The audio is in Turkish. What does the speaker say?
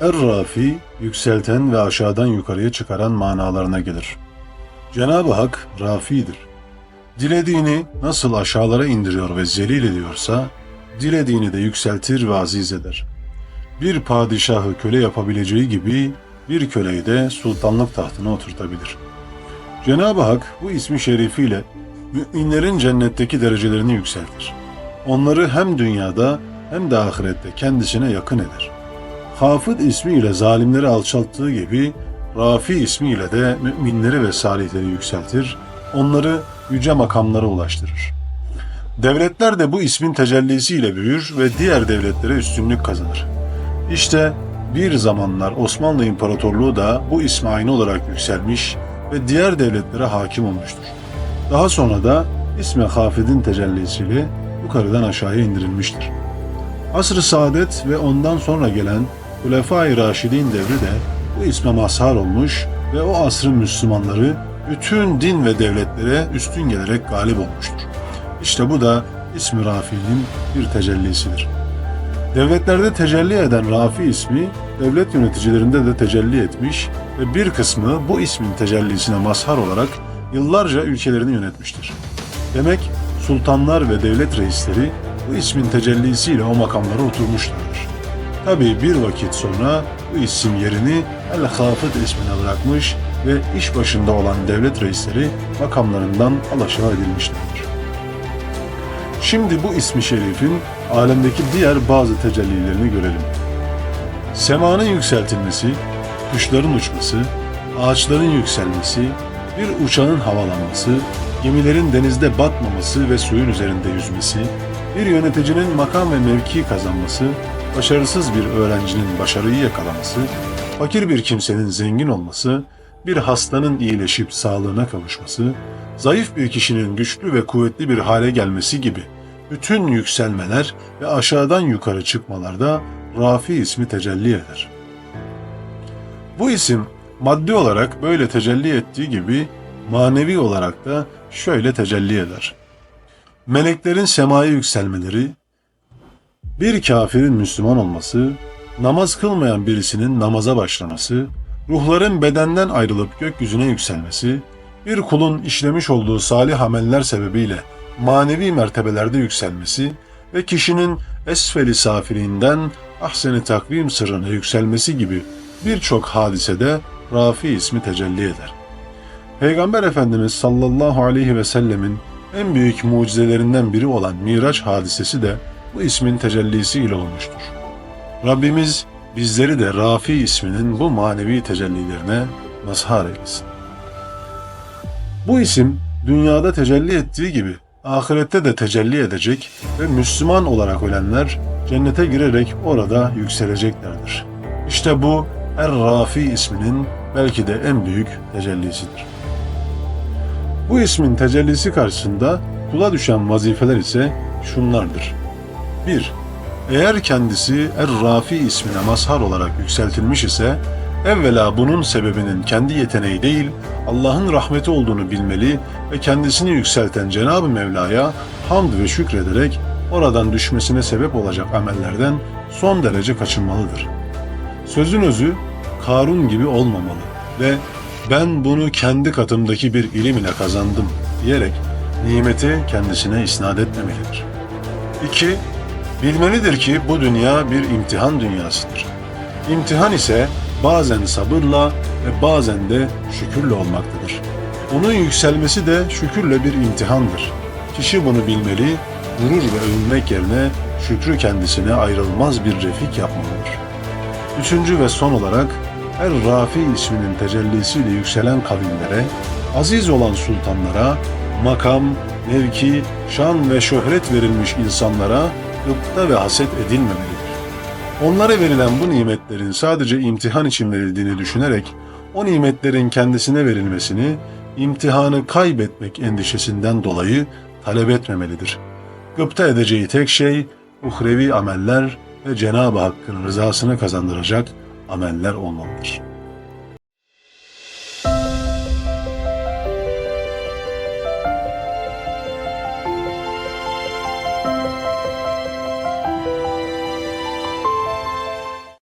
Er-Rafi, yükselten ve aşağıdan yukarıya çıkaran manalarına gelir. Cenab-ı Hak Rafi'dir. Dilediğini nasıl aşağılara indiriyor ve zelil ediyorsa, dilediğini de yükseltir ve aziz eder. Bir padişahı köle yapabileceği gibi bir köleyi de sultanlık tahtına oturtabilir. Cenab-ı Hak bu ismi şerifiyle müminlerin cennetteki derecelerini yükseltir. Onları hem dünyada hem de ahirette kendisine yakın eder. Hafid ismiyle zalimleri alçalttığı gibi Rafi ismiyle de müminleri ve salihleri yükseltir, onları yüce makamlara ulaştırır. Devletler de bu ismin tecellisiyle büyür ve diğer devletlere üstünlük kazanır. İşte bir zamanlar Osmanlı İmparatorluğu da bu isme aynı olarak yükselmiş ve diğer devletlere hakim olmuştur. Daha sonra da ismi Hafid'in tecellisiyle yukarıdan aşağıya indirilmiştir. Asr-ı Saadet ve ondan sonra gelen Hulefai Raşidin devri de bu isme mazhar olmuş ve o asrın Müslümanları bütün din ve devletlere üstün gelerek galip olmuştur. İşte bu da ismi Rafi'nin bir tecellisidir. Devletlerde tecelli eden Rafi ismi devlet yöneticilerinde de tecelli etmiş ve bir kısmı bu ismin tecellisine mazhar olarak yıllarca ülkelerini yönetmiştir. Demek sultanlar ve devlet reisleri bu ismin tecellisiyle o makamlara oturmuşlardır. Tabi bir vakit sonra bu isim yerini El-Hafid ismine bırakmış ve iş başında olan devlet reisleri makamlarından alaşağı edilmişlerdir. Şimdi bu ismi şerifin alemdeki diğer bazı tecellilerini görelim. Semanın yükseltilmesi, kuşların uçması, ağaçların yükselmesi, bir uçağın havalanması, gemilerin denizde batmaması ve suyun üzerinde yüzmesi, bir yöneticinin makam ve mevki kazanması, başarısız bir öğrencinin başarıyı yakalaması, fakir bir kimsenin zengin olması, bir hastanın iyileşip sağlığına kavuşması, zayıf bir kişinin güçlü ve kuvvetli bir hale gelmesi gibi bütün yükselmeler ve aşağıdan yukarı çıkmalarda Rafi ismi tecelli eder. Bu isim maddi olarak böyle tecelli ettiği gibi manevi olarak da şöyle tecelli eder. Meleklerin semaya yükselmeleri, bir kafirin Müslüman olması, namaz kılmayan birisinin namaza başlaması, ruhların bedenden ayrılıp gökyüzüne yükselmesi, bir kulun işlemiş olduğu salih ameller sebebiyle manevi mertebelerde yükselmesi ve kişinin esfeli safiliğinden ahseni takvim sırrına yükselmesi gibi birçok hadisede Rafi ismi tecelli eder. Peygamber Efendimiz sallallahu aleyhi ve sellemin en büyük mucizelerinden biri olan Miraç hadisesi de bu ismin tecellisi ile olmuştur. Rabbimiz bizleri de Rafi isminin bu manevi tecellilerine mazhar eylesin. Bu isim dünyada tecelli ettiği gibi ahirette de tecelli edecek ve Müslüman olarak ölenler cennete girerek orada yükseleceklerdir. İşte bu Er-Rafi isminin belki de en büyük tecellisidir. Bu ismin tecellisi karşısında kula düşen vazifeler ise şunlardır. 1. Eğer kendisi Er-Rafi ismine mazhar olarak yükseltilmiş ise evvela bunun sebebinin kendi yeteneği değil Allah'ın rahmeti olduğunu bilmeli ve kendisini yükselten Cenab-ı Mevla'ya hamd ve şükrederek oradan düşmesine sebep olacak amellerden son derece kaçınmalıdır. Sözün özü Karun gibi olmamalı ve ben bunu kendi katımdaki bir ilim ile kazandım diyerek nimeti kendisine isnat etmemelidir. 2. Bilmelidir ki bu dünya bir imtihan dünyasıdır. İmtihan ise bazen sabırla ve bazen de şükürle olmaktadır. Onun yükselmesi de şükürle bir imtihandır. Kişi bunu bilmeli, gurur ve övünmek yerine şükrü kendisine ayrılmaz bir refik yapmalıdır. Üçüncü ve son olarak her Rafi isminin tecellisiyle yükselen kavimlere, aziz olan sultanlara, makam, mevki, şan ve şöhret verilmiş insanlara gıpta ve haset edilmemelidir. Onlara verilen bu nimetlerin sadece imtihan için verildiğini düşünerek o nimetlerin kendisine verilmesini imtihanı kaybetmek endişesinden dolayı talep etmemelidir. Gıpta edeceği tek şey uhrevi ameller ve Cenab-ı Hakk'ın rızasını kazandıracak ameller olmalıdır.